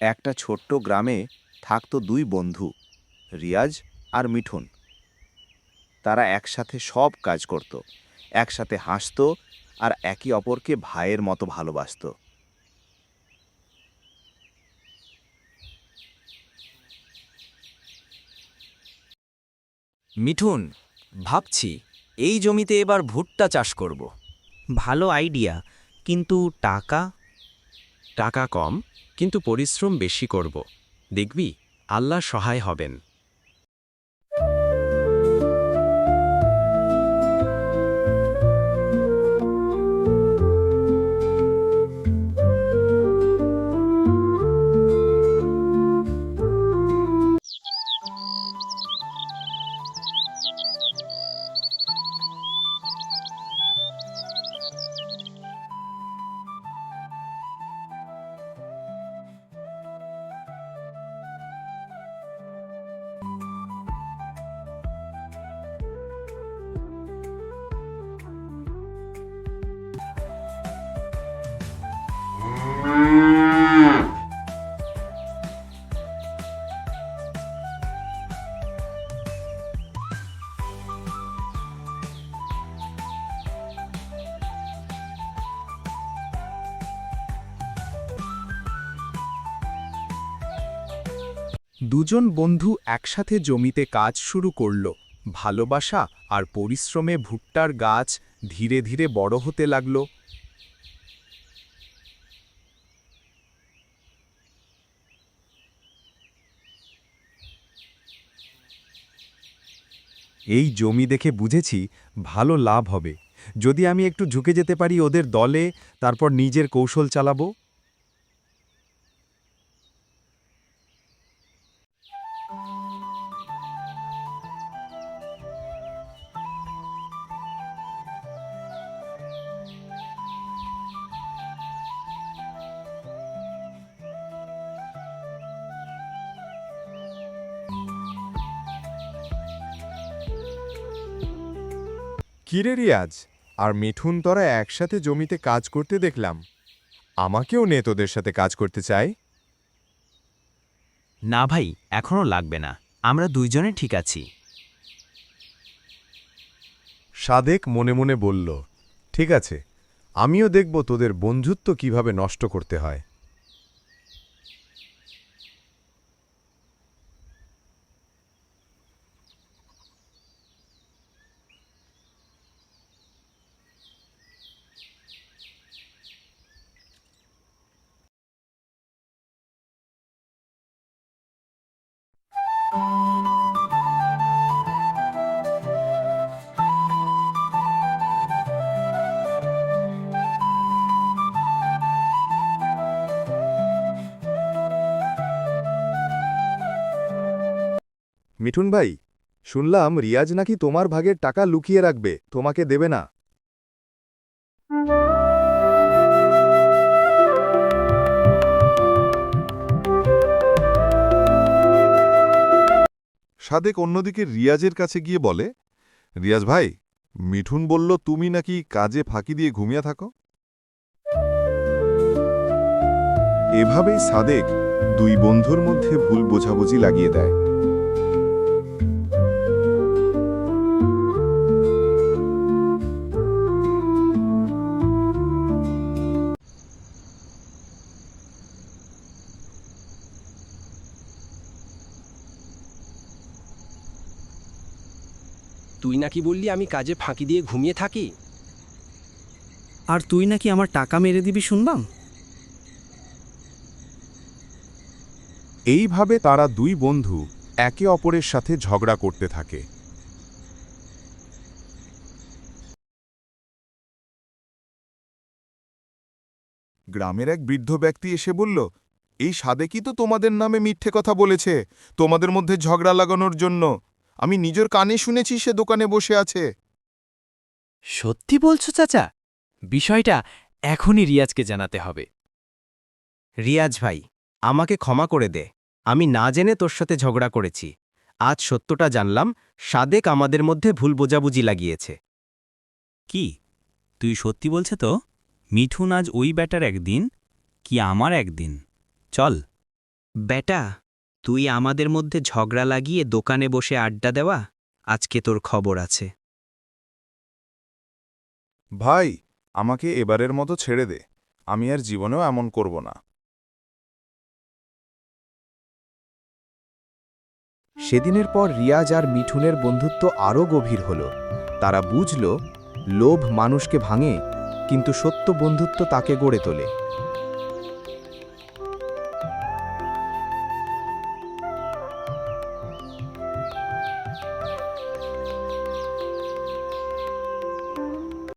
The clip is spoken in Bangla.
একটা ছোট্ট গ্রামে থাকতো দুই বন্ধু রিয়াজ আর মিঠুন। তারা একসাথে সব কাজ করত একসাথে হাসত আর একে অপরকে ভাইয়ের মতো ভালোবাসত। মিঠুন ভাবছি এই জমিতে এবার ভুট্টা চাষ করব। ভালো আইডিয়া কিন্তু টাকা টাকা কম কিন্তু পরিশ্রম বেশি করব। দেখবি আল্লাহ সহায় হবেন। দুজন বন্ধু একসাথে জমিতে কাজ শুরু করল। ভালোবাসা আর পরিশ্রমে ভুট্টার গাছ ধীরে ধীরে বড় হতে লাগল। এই জমি দেখে বুঝেছি ভালো লাভ হবে। যদি আমি একটু ঝুঁকে যেতে পারি ওদের দলে, তারপর নিজের কৌশল চালাবো। কিরে রিয়াজ আর মিঠুন তোরা একসাথে জমিতে কাজ করতে দেখলাম। আমাকেও নে তোদের সাথে কাজ করতে চাই। না ভাই এখনও লাগবে না। আমরা দুইজনে ঠিক আছি। সাদেক মনে মনে বলল ঠিক আছে আমিও দেখব তোদের বন্ধুত্ব কীভাবে নষ্ট করতে হয়। মিঠুন ভাই, শুনলাম রিয়াজ নাকি তোমার ভাগের টাকা লুকিয়ে রাখবে, তোমাকে দেবে না। সাদেক অন্যদিকে রিয়াজের কাছে গিয়ে বলে, রিয়াজ ভাই, মিঠুন বলল তুমি নাকি কাজে ফাঁকি দিয়ে ঘুমিয়ে থাকো? এভাবেই সাদেক দুই বন্ধুর মধ্যে ভুল বোঝাবুঝি লাগিয়ে দেয়। তুই নাকি বললি আমি কাজে ফাঁকি দিয়ে ঘুমিয়ে থাকি? আর তুই নাকি আমার টাকা মেরে দিবি শুনবাম? এইভাবে তারা দুই বন্ধু একে অপরের সাথে ঝগড়া করতে থাকে। গ্রামের এক বৃদ্ধ ব্যক্তি এসে বলল এই সাদেকই তো তোমাদের নামে মিথ্যে কথা বলেছে। তোমাদের মধ্যে ঝগড়া লাগানোর জন্য আমি নিজের কানে শুনেছি সে দোকানে বসে আছে। সত্যি বলছো চাচা? বিষয়টা এখনই রিয়াজকে জানাতে হবে। রিয়াজ ভাই আমাকে ক্ষমা করে দে। আমি না জেনে তোর সাথে ঝগড়া করেছি। আজ সত্যটা জানলাম সাদেক আমাদের মধ্যে ভুল বোঝাবুঝি লাগিয়েছে। কি? তুই সত্যি বলছে তো? মিঠুন আজ ওই ব্যাটার একদিন কি আমার একদিন? চল। বেটা তুই আমাদের মধ্যে ঝগড়া লাগিয়ে দোকানে বসে আড্ডা দেওয়া? আজকে তোর খবর আছে। ভাই, আমাকে এবারের মতো ছেড়ে দে। আমি আর জীবনেও এমন করব না। সেদিনের পর রিয়াজ আর মিঠুনের বন্ধুত্ব আরও গভীর হল। তারা বুঝল, লোভ মানুষকে ভাঙে, কিন্তু সত্য বন্ধুত্ব তাকে গড়ে তোলে।